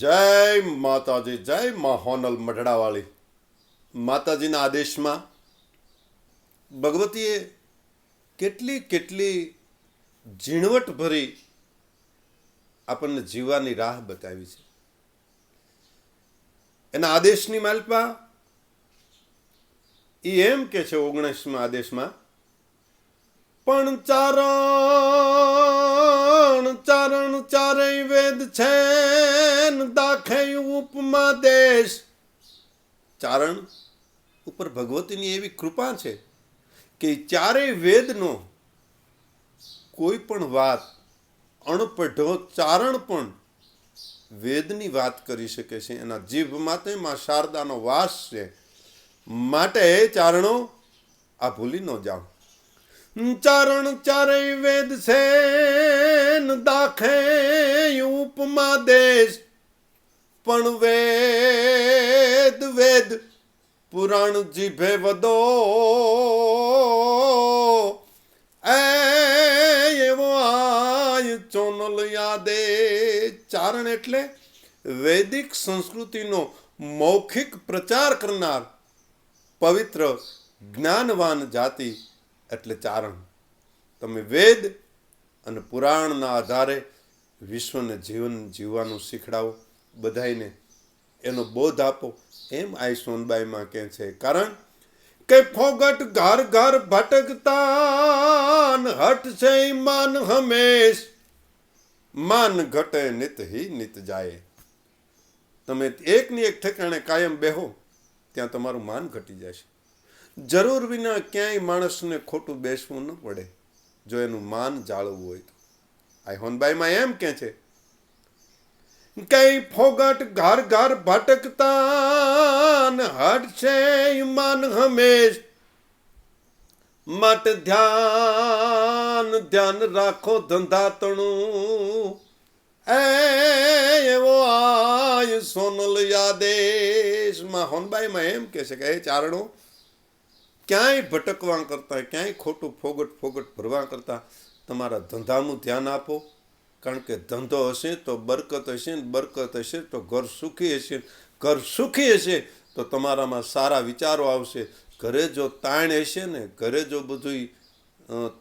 જય માતાજી, જય મા હોનલ મઢડાવાળી. માતાજીના આદેશમાં ભગવતીએ કેટલી કેટલી ઝીણવટ ભરી આપણને જીવવાની રાહ બતાવી છે. એના આદેશની માલપા એ એમ કે છે ઓગણીસમાં આદેશમાં, પણ ચારણ ચારણ વેદ છે દાખે ઉપમા દેશ ચારણ ઉપર ભગવતીની એવી કૃપા છે કે ચારેય વેદનો કોઈ પણ વાત, અણપઢો ચારણ પણ વેદની વાત કરી શકે છે. એના જીભ માટે માં શારદાનો વાસ છે. માટે ચારણો, આ ભૂલી ન જાઓ. ચારણ ચારેય વેદ છે ઉપમા દેશ પણ વેદ વેદ પુરાણ જીભે વદો એવો આય ચોનલ યાદે. ચારણ એટલે વૈદિક સંસ્કૃતિનો મૌખિક પ્રચાર કરનાર પવિત્ર જ્ઞાનવાન જાતિ એટલે ચારણ. તમે વેદ અને પુરાણના આધારે વિશ્વને જીવન જીવવાનું શીખડાવો બધાને એનો બોધ આપો, એમ આઈ સોનબાઈમાં કહે છે. કારણ કે ફોગટ ઘર ઘર ભટકતા હટ છે માન હંમેશ. માન ઘટે નિત હિ નિત જાય. તમે એકની એક ઠેકાણે કાયમ બેહો, ત્યાં તમારું માન ઘટી જશે. જરૂર વિના ક્યાંય માણસને ખોટું બેસવું ન પડે, જો એનું માન જાળવવું હોય તો. આ હોનબાઈમાં એમ કે છે. કઈ ફોગટ ઘર ઘર ભટકતા હટશે માન હમેશ. માટે ધ્યાન ધ્યાન રાખો ધંધાતણું એ એવો આય સોનલ યાદેશમાં હોનબાઈમાં એમ કે છે કે ચારણો, ક્યાંય ભટકવા કરતાં, ક્યાંય ખોટું ફોગટ ફોગટ ભરવા કરતાં તમારા ધંધાનું ધ્યાન આપો. કારણ કે ધંધો હશે તો બરકત હશે ને બરકત હશે તો ઘર સુખી હશે ઘર સુખી હશે તો તમારામાં સારા વિચારો આવશે. ઘરે જો તાણ હશે ને, ઘરે જો બધું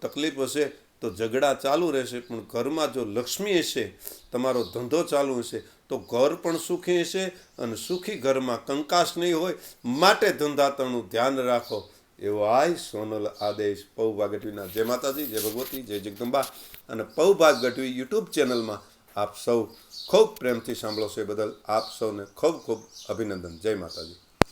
તકલીફ હશે તો ઝઘડા ચાલુ રહેશે. પણ ઘરમાં જો લક્ષ્મી હશે, તમારો ધંધો ચાલુ હશે, તો ઘર પણ સુખી હશે અને સુખી ઘરમાં કંકાસ નહીં હોય. માટે ધંધાતણનું ધ્યાન રાખો. એવો આય સોનલ આદેશ પૌભાગ ગઢવીના જય માતાજી, જય ભગવતી, જય જગદંબા. અને પૌભાગ ગઢવી યુટ્યુબ ચેનલમાં આપ સૌ ખૂબ પ્રેમથી સાંભળો છો એ બદલ આપ સૌને ખૂબ ખૂબ અભિનંદન. જય માતાજી.